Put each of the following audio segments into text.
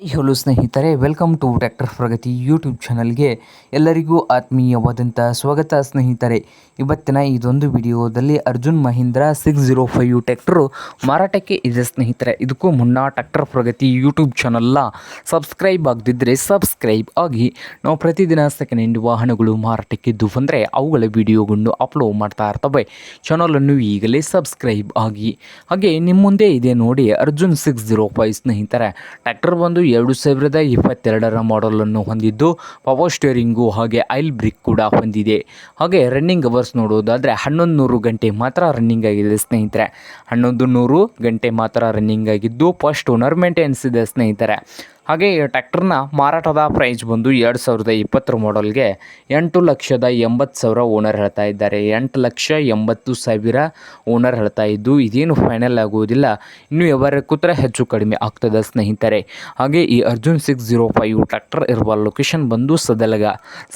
Hello ಸ್ನೇಹಿತರೆ welcome to tractor Pragati YouTube ಚಾನಲ್ಗೆ ಎಲ್ಲರಿಗೂ ಆತ್ಮೀಯವಾದಂಥ ಸ್ವಾಗತ ಸ್ನೇಹಿತರೆ. ಇವತ್ತಿನ ಇದೊಂದು ವಿಡಿಯೋದಲ್ಲಿ Arjun Mahindra six zero five tractor ಮಾರಾಟಕ್ಕೆ ಇದೆ ಸ್ನೇಹಿತರೆ. ಇದಕ್ಕೂ ಮುನ್ನ ಟ್ರ್ಯಾಕ್ಟರ್ ಪ್ರಗತಿ ಯೂಟ್ಯೂಬ್ ಚಾನಲ್ನ ಸಬ್ಸ್ಕ್ರೈಬ್ ಆಗದಿದ್ದರೆ ಸಬ್ಸ್ಕ್ರೈಬ್ ಆಗಿ, ನಾವು ಪ್ರತಿದಿನ ಸೆಕೆಂಡ್ ಹ್ಯಾಂಡ್ ವಾಹನಗಳು ಮಾರಾಟಕ್ಕಿದ್ದು ಬಂದರೆ ಅವುಗಳ ವಿಡಿಯೋಗಳನ್ನು ಅಪ್ಲೋಡ್ ಮಾಡ್ತಾ ಇರ್ತವೆ. ಚಾನಲನ್ನು ಈಗಲೇ ಸಬ್ಸ್ಕ್ರೈಬ್ ಆಗಿ. ಹಾಗೆ ನಿಮ್ಮ ಮುಂದೆ ಇದೆ ನೋಡಿ ಅರ್ಜುನ್ ಸಿಕ್ಸ್ ಜೀರೋ ಫೈವ್ ಸ್ನೇಹಿತರೆ. ಟ್ಯಾಕ್ಟರ್ ಬಂದು ಎರಡು ಸಾವಿರದ ಇಪ್ಪತ್ತೆರಡರ ಮಾಡಲನ್ನು ಹೊಂದಿದ್ದು ಪವರ್ ಸ್ಟೇರಿಂಗು ಹಾಗೆ ಐಲ್ ಬ್ರಿಕ್ ಕೂಡ ಹೊಂದಿದೆ. ಹಾಗೆ ರನ್ನಿಂಗ್ ಅವರ್ಸ್ ನೋಡೋದಾದರೆ ಹನ್ನೊಂದು ನೂರು ಗಂಟೆ ಮಾತ್ರ ರನ್ನಿಂಗ್ ಆಗಿದೆ ಸ್ನೇಹಿತರೆ. ಹನ್ನೊಂದು ನೂರು ಗಂಟೆ ಮಾತ್ರ ರನ್ನಿಂಗ್ ಆಗಿದ್ದು ಫಸ್ಟ್ ಓನರ್ ಮೇಂಟೆನೆನ್ಸ್ ಇದೆ ಸ್ನೇಹಿತರೆ. ಹಾಗೆ ಈ ಟ್ಯಾಕ್ಟರ್ನ ಮಾರಾಟದ ಪ್ರೈಸ್ ಬಂದು ಎರಡು ಸಾವಿರದ ಇಪ್ಪತ್ತರ ಮಾಡಲ್ಗೆ ಎಂಟು ಲಕ್ಷದ ಎಂಬತ್ತು ಸಾವಿರ ಓನರ್ ಹೇಳ್ತಾ ಇದ್ದಾರೆ. ಎಂಟು ಲಕ್ಷ ಎಂಬತ್ತು ಸಾವಿರ ಓನರ್ ಹೇಳ್ತಾ ಇದ್ದು, ಇದೇನು ಫೈನಲ್ ಆಗುವುದಿಲ್ಲ. ಇನ್ನು ಎವರ ಕೂತ್ರ ಹೆಚ್ಚು ಕಡಿಮೆ ಆಗ್ತದೆ ಸ್ನೇಹಿತರೆ. ಹಾಗೆ ಈ Arjun six zero five tractor ಇರುವ ಲೊಕೇಶನ್ ಬಂದು ಸದಲ್ಗ.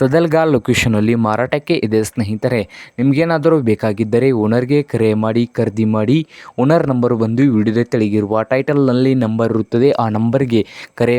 ಸದಲ್ಗ ಲೊಕೇಶನಲ್ಲಿ ಮಾರಾಟಕ್ಕೆ ಇದೆ ಸ್ನೇಹಿತರೆ. ನಿಮಗೇನಾದರೂ ಬೇಕಾಗಿದ್ದರೆ ಓನರ್ಗೆ ಕರೆ ಮಾಡಿ, ಖರೀದಿ ಮಾಡಿ, ಓನರ್ ನಂಬರ್ ಬಂದು ವಿಡಿಯೋದ ತೆಳಗಿರುವ ಟೈಟಲ್ನಲ್ಲಿ ನಂಬರ್ ಇರುತ್ತದೆ. ಆ ನಂಬರ್ಗೆ ಕರೆ